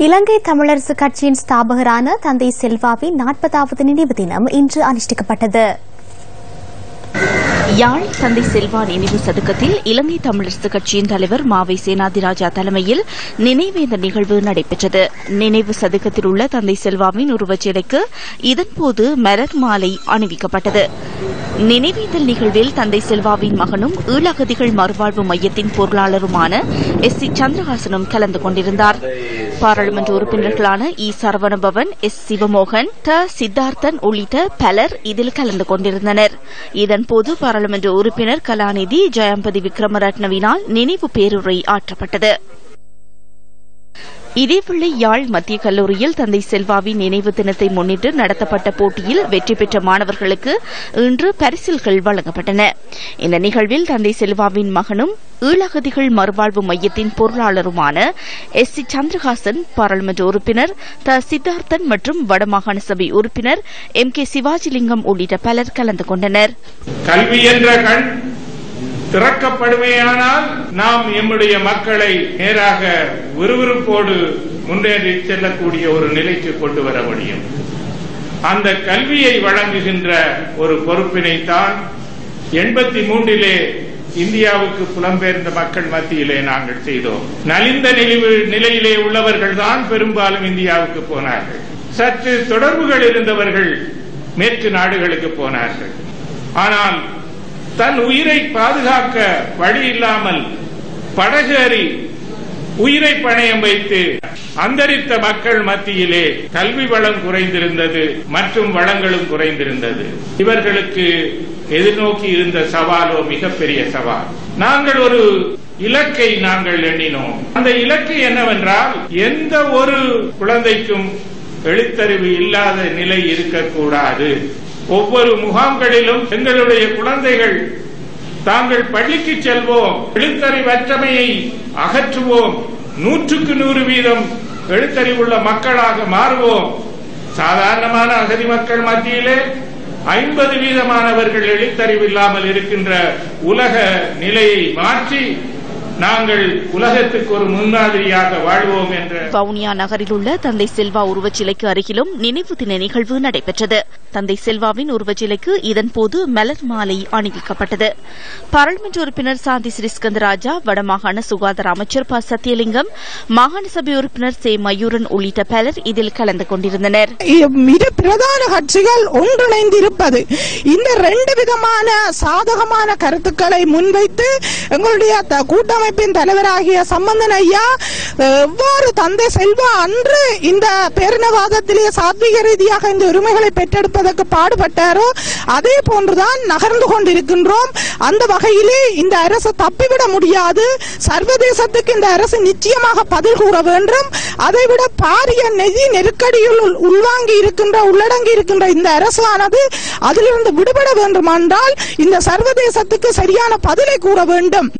இலங்கை தமிழரசு கட்சியின் ஸ்தாபகரான தந்தை செல்வாவின் நாற்பதாவது நினைவு தினம் இன்று அனுஷ்டிக்கப்பட்டது. யாழ் தந்தை செல்வா நினைவு சதுக்கத்தில் இலங்கை தமிழரசு கட்சியின் தலைவர் மாவை சேனாதிராஜா தலைமையில் நினைவேந்த நிகழ்வு நடைபெற்றது. நினைவு சதுக்கத்தில் உள்ள தந்தை செல்வாவின் உருவச்சிலைக்கு இதன்போது மலர் மாலை அணிவிக்கப்பட்டது. நினைவேந்தல் நிகழ்வில் தந்தை செல்வாவின் மகனும் ஈழகதிகள் மறுவாழ்வு மையத்தின் பொருளாளருமான எஸ் சி சந்திரஹாசனும் கலந்து கொண்டிருந்தார். பாராளுமன்ற உறுப்பினர்களான இ சரவணபவன் எஸ் சிவமோகன் த சித்தார்த்தன் உள்ளிட்ட பலர் இதில் கலந்து கொண்டிருந்தனர். இதன்போது பாராளுமன்ற உறுப்பினர் கலாநிதி ஜெயம்பதி விக்ரமரட்னவினால் நினைவு பேருரை ஆற்றப்பட்டது. இதேவேளை யாழ் மத்திய கல்லூரியில் தந்தை செல்வாவின் நினைவு தினத்தை முன்னிட்டு நடத்தப்பட்ட போட்டியில் வெற்றி பெற்ற மாணவர்களுக்கு இன்று பரிசில்கள் வழங்கப்பட்டன. இந்த நிகழ்வில் தந்தை செல்வாவின் மகனும் ஈழகதிகள் மறுவாழ்வு மையத்தின் பொருளாளருமான எஸ் சி சந்திரஹாசன் பாராளுமன்ற உறுப்பினர் த சித்தார்த்தன் மற்றும் வடமாகாண சபை உறுப்பினர் எம் கே சிவாஜிலிங்கம் உள்ளிட்ட பலர் கலந்து கொண்டனர். கல்வி என்ற கண் திறக்கப்படுமையானால் நாம் எம்முடைய மக்களை நேராக விறுவிறுப்போடு முன்னேறி செல்லக்கூடிய ஒரு நிலைக்கு கொண்டு வர முடியும். அந்த கல்வியை வழங்குகின்ற ஒரு பொறுப்பினைத்தான் எண்பத்தி மூன்றிலே இந்தியாவுக்கு புலம்பெயர்ந்த மக்கள் மத்தியிலே நாங்கள் செய்தோம். நலிந்த நிலைவு நிலையிலே உள்ளவர்கள் தான் பெரும்பாலும் இந்தியாவுக்கு போனார்கள். சற்று தொடர்புகள் இருந்தவர்கள் மேற்கு நாடுகளுக்கு போனார்கள். ஆனால் தன் உயிரை பாதுகாக்க வழி இல்லாமல் படகேறி உயிரை பணயம் வைத்து அந்தரித்த மக்கள் மத்தியிலே கல்வி வளம் குறைந்திருந்தது மற்றும் வளங்களும் குறைந்திருந்தது. இவர்களுக்கு எதிர்நோக்கி இருந்த சவாலோ மிகப்பெரிய சவால். நாங்கள் ஒரு இலக்கை நாங்கள் எண்ணினோம். அந்த இலக்கு என்னவென்றால் எந்த ஒரு குழந்தைக்கும் எழுத்தறிவு இல்லாத நிலை இருக்கக்கூடாது. ஒவ்வொரு முகாம்களிலும் எங்களுடைய குழந்தைகள் தாங்கள் பள்ளிக்கு செல்வோம். எழுத்தறிவற்றமையை அகற்றுவோம். நூற்றுக்கு நூறு வீதம் எழுத்தறிவுள்ள மக்களாக மாறுவோம். சாதாரணமான அகதி மக்கள் மத்தியிலே ஐம்பது வீதமானவர்கள் எழுத்தறிவு இல்லாமல் இருக்கின்ற உலக நிலையை மாற்றி நாங்கள் உலகத்துக்கு ஒரு முன்மாதிரியாக வாழ்வோம் என்ற வவுனியா நகரில் உள்ள தந்தை செல்வா உருவச்சிலைக்கு அருகிலும் நினைவு தின நிகழ்வு நடைபெற்றது. தந்தை செல்வாவின் உருவச்சிலைக்கு இதன்போது மலர் மாலை அணிவிக்கப்பட்டது. பாராளுமன்ற உறுப்பினர் சாந்தி ஸ்ரீஸ்கந்தராஜா வடமாகாண சுகாதார அமைச்சர் ப. சத்தியலிங்கம் மாகாண சபை உறுப்பினர் சே. மயூரன் உள்ளிட்ட பலர் இதில் கலந்து கொண்டிருந்தனர். இரு பிரதான கட்சிகள் ஒன்றிணைந்திருப்பது. இந்த ரெண்டு விதமான சாதகமான கருத்துக்களை முன்வைத்து எங்களுடைய த- அமைப்பின் தலைவராகிய சம்பந்தன் ஐயா எவ்வாறு தந்தை செல்வா அன்று இந்த பேரினவாதத்திலே சாத்விக ரீதியாக இந்த உரிமைகளை பெற்றெடுப்பதற்கு பாடுபட்டாரோ அதே போன்றுதான் நகர்ந்து கொண்டிருக்கின்றோம். அந்த வகையிலே இந்த அரசு தப்பிவிட முடியாது. சர்வதேசத்துக்கு இந்த அரசு நிச்சயமாக பதில் கூற வேண்டும். அதைவிட பாரிய நிதி நெருக்கடியில் உள்வாங்கி இருக்கின்ற உள்ளடங்கி இருக்கின்ற இந்த அரசானது அதிலிருந்து விடுபட வேண்டுமென்றால் இந்த சர்வதேசத்துக்கு சரியான பதிலை கூற வேண்டும்.